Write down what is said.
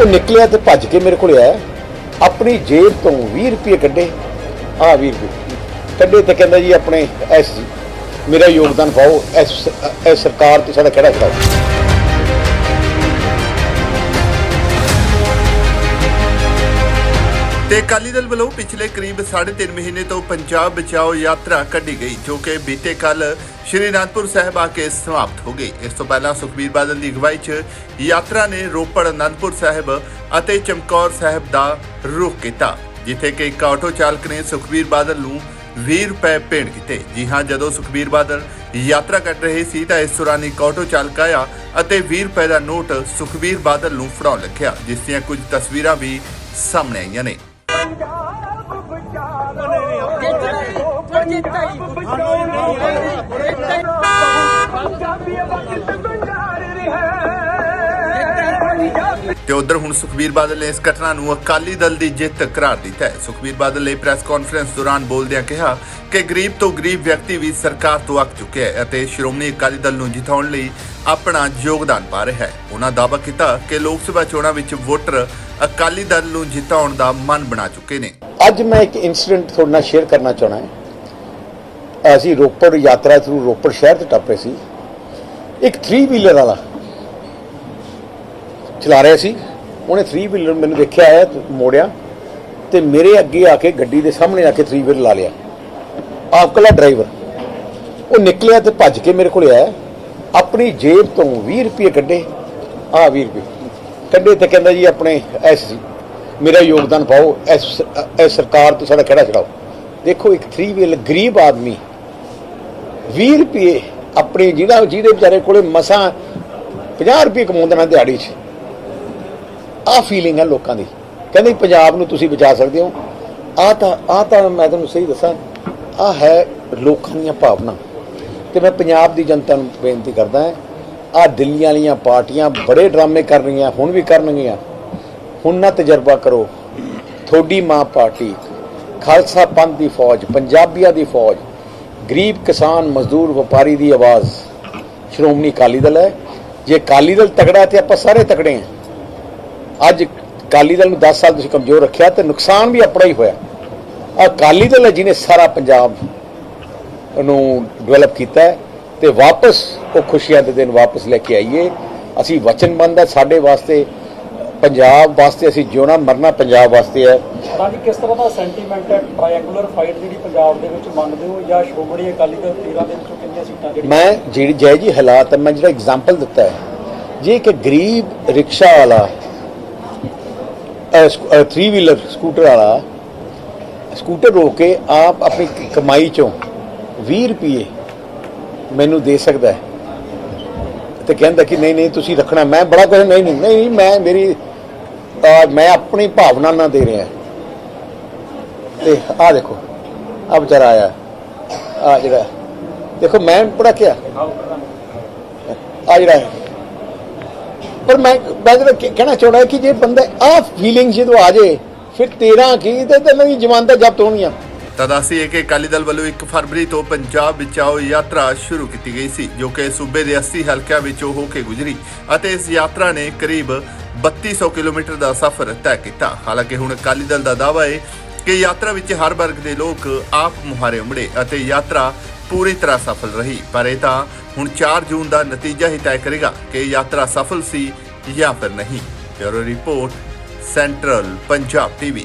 ਉਹ ਨਿਕਲਿਆ ਤੇ ਭੱਜ ਕੇ ਮੇਰੇ ਕੋਲ ਆਇਆ। ਆਪਣੀ ਜੇਬ ਤੋਂ 20 ਰੁਪਏ ਕੱਢੇ। ਆ 20 ਰੁਪਏ। ਕੱਢੇ ਤੇ ਕਹਿੰਦਾ ਜੀ ਆਪਣੇ ਐਸ, ਮੇਰਾ ਯੋਗਦਾਨ ਪਾਓ ਇਸ ਸਰਕਾਰ ਤੇ ਸਾਡਾ ਕਿਹੜਾ ਖੜਾ ਤੇ ਅਕਾਲੀ ਦਲ ਵੱਲੋਂ ਪਿਛਲੇ ਕਰੀਬ 3.5 ਮਹੀਨੇ ਤੋਂ ਪੰਜਾਬ ਬਚਾਓ ਯਾਤਰਾ ਕੱਢੀ ਗਈ, ਜੋ ਕਿ ਬੀਤੇ ਕੱਲ ਸ਼੍ਰੀ ਅਨੰਦਪੁਰ ਸਾਹਿਬ ਆ ਕੇ ਸਮਾਪਤ ਹੋ ਗਈ। ਇਸ ਤੋਂ ਪਹਿਲਾਂ ਸੁਖਬੀਰ ਬਾਦਲ ਦੀ ਅਗਵਾਈ 'ਚ ਯਾਤਰਾ ਨੇ ਰੋਪੜ, ਅਨੰਦਪੁਰ ਸਾਹਿਬ ਅਤੇ ਚਮਕੌਰ ਸਾਹਿਬ ਦਾ ਰੁਖ ਕੀਤਾ, ਜਿੱਥੇ ਕਿ ਇੱਕ ਆਟੋ ਚਾਲਕ ਨੇ ਸੁਖਬੀਰ ਬਾਦਲ ਨੂੰ 20 ਰੁਪਏ ਭੇਟ ਕੀਤੇ। ਜੀ ਹਾਂ, ਜਦੋਂ ਸੁਖਬੀਰ ਬਾਦਲ ਯਾਤਰਾ ਕੱਢ ਰਹੇ ਸੀ ਤਾਂ ਇਸ ਦੌਰਾਨ ਇੱਕ ਆਟੋ ਚਾਲਕ ਆਇਆ ਅਤੇ 20 ਰੁਪਏ ਦਾ ਨੋਟ ਸੁਖਬੀਰ ਬਾਦਲ ਨੂੰ ਫੜਾਉਣ ਲੱਗਿਆ, ਜਿਸ ਦੀਆਂ ਕੁਝ ਤਸਵੀਰਾਂ ਵੀ ਸਾਹਮਣੇ ਆਈਆਂ ਨੇ। I'm not Get the tape. Get ਤੇ ਉਧਰ ਹੁਣ ਸੁਖਬੀਰ ਬਾਦਲ ਨੇ ਇਸ ਘਟਨਾ ਨੂੰ ਅਕਾਲੀ ਦਲ ਦੀ ਜਿੱਤ ਕਰਾਰ ਦਿੱਤਾ ਹੈ। ਸੁਖਬੀਰ ਬਾਦਲ ਨੇ ਪ੍ਰੈਸ ਕਾਨਫਰੰਸ ਦੌਰਾਨ ਬੋਲਦਿਆਂ ਕਿਹਾ ਕਿ ਗਰੀਬ ਤੋਂ ਗਰੀਬ ਵਿਅਕਤੀ ਵੀ ਸਰਕਾਰ ਤੋਂ ਅੱਕ ਚੁੱਕਿਆ ਹੈ ਅਤੇ ਸ਼੍ਰੋਮਣੀ ਅਕਾਲੀ ਦਲ ਨੂੰ ਜਿਤਾਉਣ ਲਈ ਆਪਣਾ ਯੋਗਦਾਨ ਪਾ ਰਿਹਾ ਹੈ। ਉਹਨਾਂ ਦਾਅਵਾ ਕੀਤਾ ਕਿ ਲੋਕ ਸਭਾ ਚੋਣਾਂ ਵਿੱਚ ਵੋਟਰ ਅਕਾਲੀ ਦਲ ਨੂੰ ਜਿਤਾਉਣ ਦਾ ਮਨ ਬਣਾ ਚੁੱਕੇ ਨੇ। ਅੱਜ ਮੈਂ ਇੱਕ ਇਨਸੀਡੈਂਟ ਤੁਹਾਡੇ ਨਾਲ ਸ਼ੇਅਰ ਕਰਨਾ ਚਾਹਣਾ ਹੈ। ਅਸੀਂ ਰੋਪੜ ਯਾਤਰਾ ਥਰੂ ਰੋਪੜ ਸ਼ਹਿਰ ਤੇ ਟੱਪੇ ਸੀ। ਇੱਕ 3 ਵੀਲਰ ਵਾਲਾ ਚਲਾ ਰਿਹਾ ਸੀ। ਉਹਨੇ 3 ਵੀਲਰ ਮੈਨੂੰ ਦੇਖਿਆ ਆਇਆ ਮੋੜਿਆ ਤੇ ਮੇਰੇ ਅੱਗੇ ਆ ਕੇ ਗੱਡੀ ਦੇ ਸਾਹਮਣੇ ਆ ਕੇ 3 ਵੀਲਰ ਲਾ ਲਿਆ। ਆਪ ਕਲਾ ਡਰਾਈਵਰ ਉਹ ਨਿਕਲਿਆ ਤੇ ਭੱਜ ਕੇ ਮੇਰੇ ਕੋਲ ਆਇਆ। ਆਪਣੀ ਜੇਬ ਤੋਂ 20 ਰੁਪਏ ਕੱਢੇ। ਆ 20 ਰੁਪਏ। ਕੱਢੇ ਤੇ ਕਹਿੰਦਾ ਜੀ ਆਪਣੇ ਐਸ ਮੇਰਾ ਯੋਗਦਾਨ ਪਾਓ। ਇਸ ਇਸ ਸਰਕਾਰ ਤੋਂ ਸਾਡਾ ਕਿਹੜਾ ਛਡਾਓ ਦੇਖੋ ਇੱਕ 3 ਵੀਲ ਗਰੀਬ ਆਦਮੀ 20 ਰੁਪਏ ਆਪਣੇ ਜਿਹੜਾ ਜਿਹਦੇ ਵਿਚਾਰੇ ਕੋਲੇ ਮਸਾਂ 50 ਰੁਪਏ ਕਮਾਉਂਦੇ ਨਾ ਦਿਹਾੜੀ 'ਚ। ਆਹ ਫੀਲਿੰਗ ਹੈ ਲੋਕਾਂ ਦੀ। ਕਹਿੰਦੇ ਪੰਜਾਬ ਨੂੰ ਤੁਸੀਂ ਬਚਾ ਸਕਦੇ ਹੋ। ਆ ਤਾਂ ਆ ਤਾਂ ਮੈਂ ਤੁਹਾਨੂੰ ਸਹੀ ਦੱਸਾਂ, ਆ ਹੈ ਲੋਕਾਂ ਦੀਆਂ ਭਾਵਨਾ। ਤੇ ਮੈਂ ਪੰਜਾਬ ਦੀ ਜਨਤਾ ਨੂੰ ਬੇਨਤੀ ਕਰਦਾ ਹਾਂ, ਆ ਦਿੱਲੀ ਵਾਲੀਆਂ ਪਾਰਟੀਆਂ ਬੜੇ ਡਰਾਮੇ ਕਰ ਰਹੀਆਂ, ਹੁਣ ਵੀ ਕਰਨਗੀਆਂ। ਹੁਣ ਨਾ ਤਜਰਬਾ ਕਰੋ। ਥੋੜੀ ਮਾਂ ਪਾਰਟੀ, ਖਾਲਸਾ ਪੰਥ ਦੀ ਫੌਜ, ਪੰਜਾਬੀਆਂ ਦੀ ਫੌਜ, ਗਰੀਬ ਕਿਸਾਨ, ਮਜ਼ਦੂਰ, ਵਪਾਰੀ ਦੀ ਆਵਾਜ਼। ਸ਼੍ਰੋਮਣੀ ਅਕਾਲੀ ਦਲ ਹੈ। ਜੇ ਅਕਾਲੀ ਦਲ ਤਕੜਾ ਤੇ ਆਪਾਂ ਸਾਰੇ ਤਕੜੇ ਹਾਂ। ਅੱਜ ਅਕਾਲੀ ਦਲ ਨੂੰ 10 ਸਾਲ ਤੁਸੀਂ ਕਮਜ਼ੋਰ ਰੱਖਿਆ ਤੇ ਨੁਕਸਾਨ ਵੀ ਆਪਣਾ ਹੀ ਹੋਇਆ। ਆਹ ਅਕਾਲੀ ਦਲ ਹੈ ਜਿਹਨੇ ਸਾਰਾ ਪੰਜਾਬ ਨੂੰ ਡਿਵੈਲਪ ਕੀਤਾ ਤੇ ਵਾਪਸ ਉਹ ਖੁਸ਼ੀਆਂ ਦੇ ਦਿਨ ਵਾਪਸ ਲੈ ਕੇ ਆਈਏ। ਅਸੀਂ ਵਚਨਬੰਦ ਹੈ ਸਾਡੇ ਵਾਸਤੇ ਪੰਜਾਬ ਵਾਸਤੇ ਅਸੀਂ ਜਿਉਣਾ ਮਰਨਾ ਪੰਜਾਬ ਵਾਸਤੇ ਹੈ। ਰਾਜੀ ਕਿਸ ਤਰ੍ਹਾਂ ਦਾ ਸੈਂਟੀਮੈਂਟ ਹੈ? ਟ੍ਰਾਇੰਗੂਲਰ ਫਾਈਟ ਜਿਹੜੀ ਪੰਜਾਬ ਦੇ ਵਿੱਚ ਮੰਨਦੇ ਹੋ ਜਾਂ ਸ਼੍ਰੋਮਣੀ ਅਕਾਲੀ ਦਲ ਤੀਰਾਂ ਦੇ ਵਿੱਚੋਂ ਕਿੰਨੀਆਂ ਸੀਟਾਂ ਜਿਹੜੀਆਂ? ਮੈਂ ਜਿਹੜੀ ਜੈ ਜੀ ਹਾਲਾਤ ਹੈ, ਮੈਂ ਜਿਹੜਾ ਐਗਜ਼ਾਮਪਲ ਦਿੱਤਾ ਹੈ। ਜੇ ਇੱਕ ਗਰੀਬ ਰਿਕਸ਼ਾ ਵਾਲਾ 3 ਵੀਲਰ ਸਕੂਟਰ ਵਾਲਾ ਸਕੂਟਰ ਰੋਕ ਕੇ ਆਪ ਆਪਣੀ ਕਮਾਈ ਚੋਂ 20 ਰੁਪਏ ਮੈਨੂੰ ਦੇ ਸਕਦਾ ਹੈ। ਤੇ ਕਹਿੰਦਾ ਕਿ ਨਹੀਂ ਨਹੀਂ, ਤੁਸੀਂ ਰੱਖਣਾ। ਮੈਂ ਬੜਾ ਕੁਝ ਨਹੀਂ ਨਹੀਂ ਨਹੀਂ ਮੈਂ ਮੇਰੀ ਅਹ ਮੈਂ ਆਪਣੀ ਭਾਵਨਾ ਨਾਲ ਦੇ ਰਿਹਾ। ਤੇ ਆਹ ਦੇਖੋ ਆ ਵਿਚਾਰਾ ਆਇਆ। ਆ ਜਿਹੜਾ ਦੇਖੋ, ਮੈਂ ਪੜਾ ਕਿਹਾ ਆ ਜਿਹੜਾ ਹੈ। ਪਰ ਮੈਂ ਮੈਂ ਜਿਹੜਾ ਕਹਿਣਾ ਚਾਹੁੰਦਾ ਕਿ ਜੇ ਬੰਦਾ ਆ ਫੀਲਿੰਗ ਜਦੋਂ ਆ ਜੇ, ਫਿਰ ਤੇਰਾ ਕੀ ਤੇ ਤੈਨੂੰ ਵੀ ਜਮਾਨਤਾਂ ਜ਼ਬਤ ਹੋਣੀਆਂ ਤਾਂ ਦੱਸੀਏ ਕਿ ਅਕਾਲੀ ਦਲ ਵੱਲੋਂ 1 ਫਰਵਰੀ ਤੋਂ ਪੰਜਾਬ ਬਚਾਓ ਯਾਤਰਾ ਸ਼ੁਰੂ ਕੀਤੀ ਗਈ ਸੀ, ਜੋ ਕਿ ਸੂਬੇ ਦੇ 80 ਹਲਕਿਆਂ ਵਿੱਚੋਂ ਹੋ ਕੇ ਗੁਜ਼ਰੀ ਅਤੇ ਇਸ ਯਾਤਰਾ ਨੇ ਕਰੀਬ 3200 ਕਿਲੋਮੀਟਰ ਦਾ ਸਫ਼ਰ ਤੈਅ ਕੀਤਾ। ਹਾਲਾਂਕਿ ਹੁਣ ਅਕਾਲੀ ਦਲ ਦਾ ਦਾਅਵਾ ਹੈ ਕਿ ਯਾਤਰਾ ਵਿੱਚ ਹਰ ਵਰਗ ਦੇ ਲੋਕ ਆਪ ਮੁਹਾਰੇ ਉਮੜੇ ਅਤੇ ਯਾਤਰਾ ਪੂਰੀ ਤਰ੍ਹਾਂ ਸਫਲ ਰਹੀ, ਪਰ ਇਹ ਤਾਂ ਹੁਣ 4 ਜੂਨ ਦਾ ਨਤੀਜਾ ਹੀ ਤੈਅ ਕਰੇਗਾ ਕਿ ਯਾਤਰਾ ਸਫਲ ਸੀ ਜਾਂ ਫਿਰ ਨਹੀਂ। Bureau report, central Punjab TV.